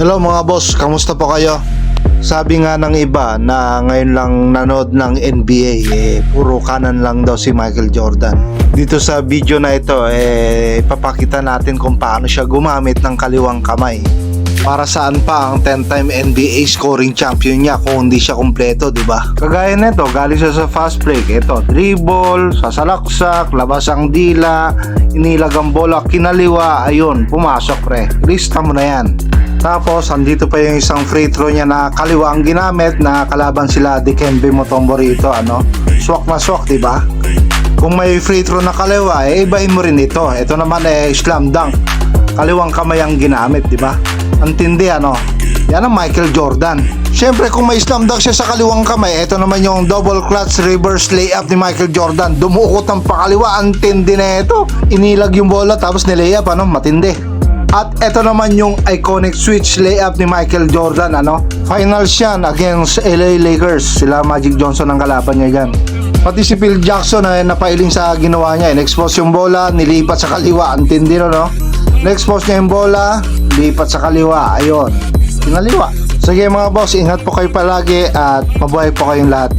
Hello mga boss, kamusta po kayo? Sabi nga ng iba na ngayon lang nanood ng NBA, eh, puro kanan lang daw si Michael Jordan. Dito sa video na ito, eh, ipapakita natin kung paano siya gumamit ng kaliwang kamay. Para saan pa ang 10-time NBA scoring champion niya kung hindi siya kumpleto, di ba? Kagaya nito, galing siya sa fast break. Ito, dribble, sasalaksak, labas ang dila, inilag ang bola, kinaliwa, ayun, pumasok pre. Lista mo na yan. Tapos, andito pa yung isang free throw niya na kaliwa ang ginamit na kalaban sila Dikembe Mutombo rito, ano? Swak na swak, di ba? Kung may free throw na kaliwa, eh, ibahin mo rin ito. Ito naman eh, slam dunk. Kaliwang kamay ang ginamit, di ba? Ang tindi, ano? Yan ang Michael Jordan. Siyempre, kung may slam dunk siya sa kaliwang kamay, ito naman yung double clutch reverse layup ni Michael Jordan. Dumukot ang pakaliwa, ang tindi na ito. Inilag yung bola, tapos nilayup, ano? Matindi. At ito naman yung iconic switch layup ni Michael Jordan, ano? Finals yan against LA Lakers. Sila Magic Johnson ang kalaban niya dyan. Pati si Phil Jackson ay napailing sa ginawa niya. In-expose yung bola, nilipat sa kaliwa. Ang tindi no, no? Na-expose niya yung bola, lipat sa kaliwa. Ayun. Kinaliwa. Sige mga boss, ingat po kayo palagi at mabuhay po kayong lahat.